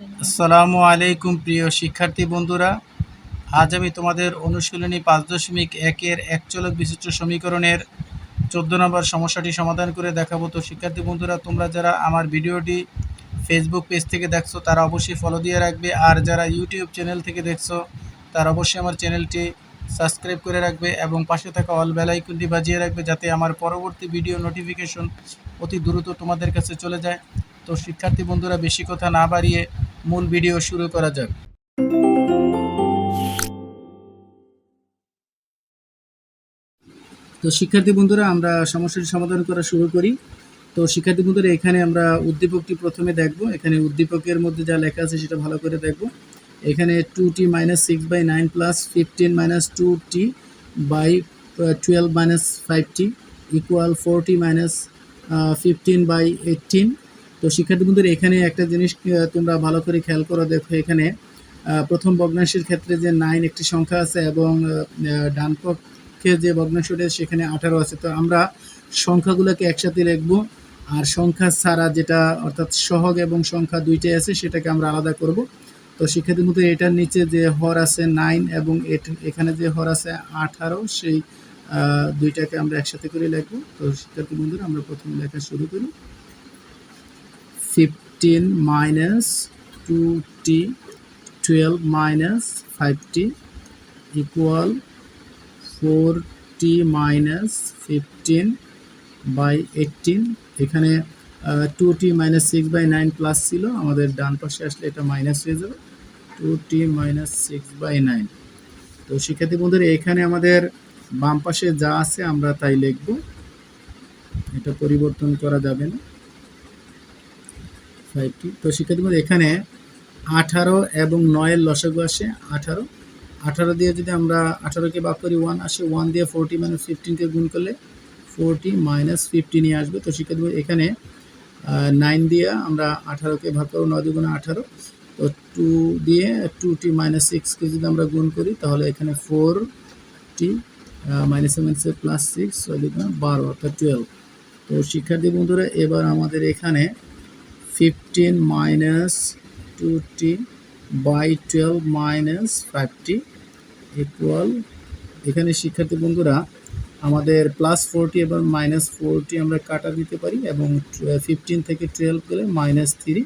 আসসালামু আলাইকুম প্রিয় শিক্ষার্থী বন্ধুরা। আজ আমি তোমাদের অনুশীলনী পাঁচ দশমিক একের একচলক বিশিষ্ট সমীকরণের চোদ্দ নম্বর সমস্যাটি সমাধান করে দেখাবো। তো শিক্ষার্থী বন্ধুরা, তোমরা যারা আমার ভিডিওটি ফেসবুক পেজ থেকে দেখছ, তারা অবশ্যই ফলো দিয়ে রাখবে। আর যারা ইউটিউব চ্যানেল থেকে দেখছ, তারা অবশ্যই আমার চ্যানেলটি সাবস্ক্রাইব করে রাখবে এবং পাশে থাকা অল বেলাইকনটি বাজিয়ে রাখবে যাতে আমার পরবর্তী ভিডিও নোটিফিকেশন অতি দ্রুত তোমাদের কাছে চলে যায়। তো শিক্ষার্থী বন্ধুরা, বেশি কথা না বাড়িয়ে মূল ভিডিও শুরু করা যাক। তো শিক্ষার্থী বন্ধুরা, আমরা সমস্যাটি সমাধান করা শুরু করি। তো শিক্ষার্থী বন্ধুরা, এখানে আমরা উদ্দীপকটি প্রথমে দেখব। এখানে উদ্দীপকের মধ্যে যা লেখা আছে সেটা ভালো করে দেখব। এখানে two t minus six by nine plus fifteen minus two t by twelve minus five t equal four t minus fifteen by eighteen তো শিক্ষার্থী বন্ধুরা এখানে একটা জিনিস তোমরা ভালো করে খেয়াল করো দেখো এখানে প্রথম ভগ্নাংশের ক্ষেত্রে যে নাইন একটি সংখ্যা আছে এবং আহ, আহ, ডান পক্ষে যে ভগ্নাংশটা সেখানে আঠারো আছে। তো আমরা সংখ্যাগুলোকে একসাথে লিখব আর সংখ্যা ছাড়া যেটা অর্থাৎ সহগ এবং সংখ্যা দুইটাই আছে সেটাকে আমরা আলাদা করব। তো শিক্ষার্থীর মধ্যে এটার নিচে যে হর আছে নাইন এবং এট- এখানে যে হর আছে আঠারো সেই দুইটাকে আমরা একসাথে করে লিখব। তো শিক্ষার্থী বন্ধুরা আমরা প্রথমে লেখা শুরু করি। Fifteen minus two t twelve minus five t equal four t minus fifteen by eighteen এখানে two t minus six by nine plus ছিল। আমাদের ডান পাশে আসলে এটা মাইনাস হয়ে যাবে। Two t minus six by nine তো শিক্ষার্থী বন্ধুরা, এখানে আমাদের বাম পাশে যা আছে আমরা তাই লিখব। এটা পরিবর্তন করা যাবে না। ফাইভটি। তো শিক্ষার্থী এখানে আঠারো এবং নয়ের লসাগু আসে আঠারো। আঠারো দিয়ে যদি আমরা আঠারোকে বাদ করি ওয়ান আসে ওয়ান দিয়ে ফোরটি মাইনাস ফিফটিনকে গুণ করলে ফোরটি মাইনাস ফিফটিনই আসবে। তো শিক্ষার্থী এখানে নাইন দিয়ে আমরা আঠারোকে ভাগ করব, নয় দুগুণে আঠারো। তো টু দিয়ে টু টি মাইনাস সিক্সকে যদি আমরা গুণ করি, তাহলে এখানে ফোর টি মাইনাস মাইনাসে প্লাস সিক্স দুগুণে বারো, অর্থাৎ টুয়েলভ তো শিক্ষার্থী বন্ধুরা, এবার আমাদের এখানে fifteen minus two t by twelve minus five t equal এখানে শিক্ষার্থী বন্ধুরা, আমাদের প্লাস ফোরটি এবং মাইনাস ফোরটি আমরা কাটা দিতে পারি এবং ফিফটিন থেকে টুয়েলভ গেলে মাইনাস থ্রি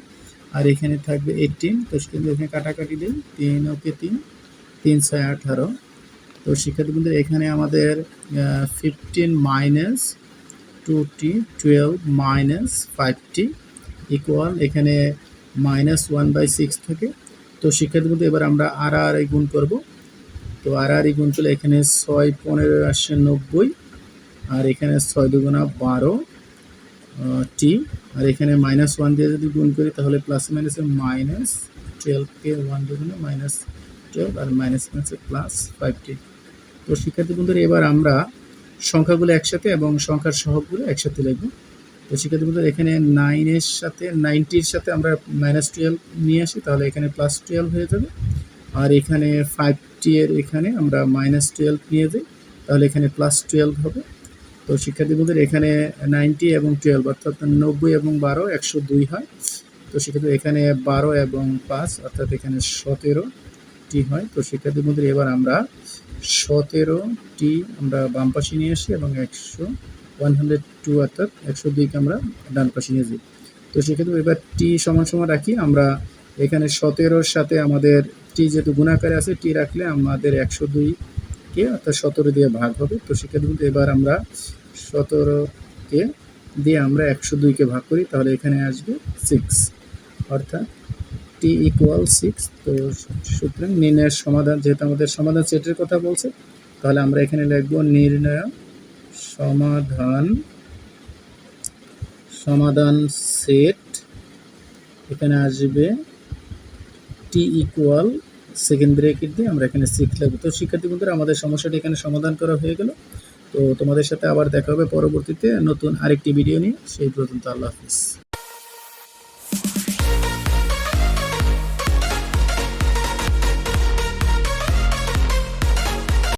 আর এখানে থাকবে এইটিন তো কিন্তু এখানে কাটাকাটি দিই তিন ওকে তিন তিন ছয় আঠারো। তো শিক্ষার্থী বন্ধুরা, এখানে আমাদের fifteen minus two t twelve minus five t equal এখানে মাইনাস ওয়ান বাই সিক্স থাকে। তো শিক্ষার্থী এবার আমরা আর আর গুণ করব। তো আর আর গুণ করলে এখানে ছয় পনেরো আসছে নব্বই, আর এখানে ছয় দুগুণা বারো টি আর এখানে মাইনাস ওয়ান দিয়ে যদি গুণ করি, তাহলে প্লাস মাইনাসে মাইনাস টুয়েলভকে ওয়ান দুগুণে মাইনাস টুয়েলভ আর মাইনাস মাইনাসে প্লাস ফাইভ টি তো শিক্ষার্থী বন্ধুরা এবার আমরা সংখ্যাগুলো একসাথে এবং সংখ্যার সহগগুলো একসাথে লিখব। তো শিক্ষার্থী বন্ধুরা এখানে নাইনের সাথে নাইনটির সাথে আমরা মাইনাস টুয়েলভ নিয়ে আসি, তাহলে এখানে প্লাস টুয়েলভ হয়ে যাবে। আর এখানে ফাইভ টি এর এখানে আমরা মাইনাস টুয়েলভ নিয়ে যাই, তাহলে এখানে প্লাস টুয়েলভ হবে। তো শিক্ষার্থী বন্ধুরা এখানে নাইনটি এবং টুয়েলভ অর্থাৎ নব্বই এবং বারো একশো দুই হয়। তো সেক্ষেত্রে এখানে বারো এবং পাঁচ, অর্থাৎ এখানে সতেরো টি হয়। তো শিক্ষার্থী বন্ধুরা এবার আমরা সতেরো টি আমরা বাম পাশে নিয়ে আসি এবং একশো ওয়ান হান্ড্রেড টু অর্থাৎ একশো দুইকে আমরা ডান পাশে নিয়ে যাই। তো সেক্ষেত্রে এবার টি সমান সমান রাখি, আমরা এখানে সতেরোর সাথে আমাদের টি যেহেতু গুণাকারে আছে টি রাখলে আমাদের একশো দুইকে অর্থাৎ সতেরো দিয়ে ভাগ হবে। তো সেক্ষেত্রে কিন্তু এবার আমরা সতেরোকে দিয়ে আমরা একশো দুইকে ভাগ করি, তাহলে এখানে আসবে সিক্স অর্থাৎ টি ইকুয়াল সিক্স তো সুতরাং নির্ণয়ের সমাধান, যেহেতু আমাদের সমাধান সেটের কথা বলছে, তাহলে আমরা এখানে লিখব নির্ণয় সমাধান সমাধান সেট এখানে আসবে টি ইকুয়াল সেকেন্ড ব্রেকেট দিয়ে আমরা এখানে সিক্স লিখব তো শিক্ষার্থী বন্ধুরা, আমাদের সমস্যাটি এখানে সমাধান করা হয়ে গেল। তো তোমাদের সাথে আবার দেখা হবে পরবর্তীতে নতুন আরেকটি ভিডিও নিয়ে। সেই পর্যন্ত আল্লাহ হাফিজ।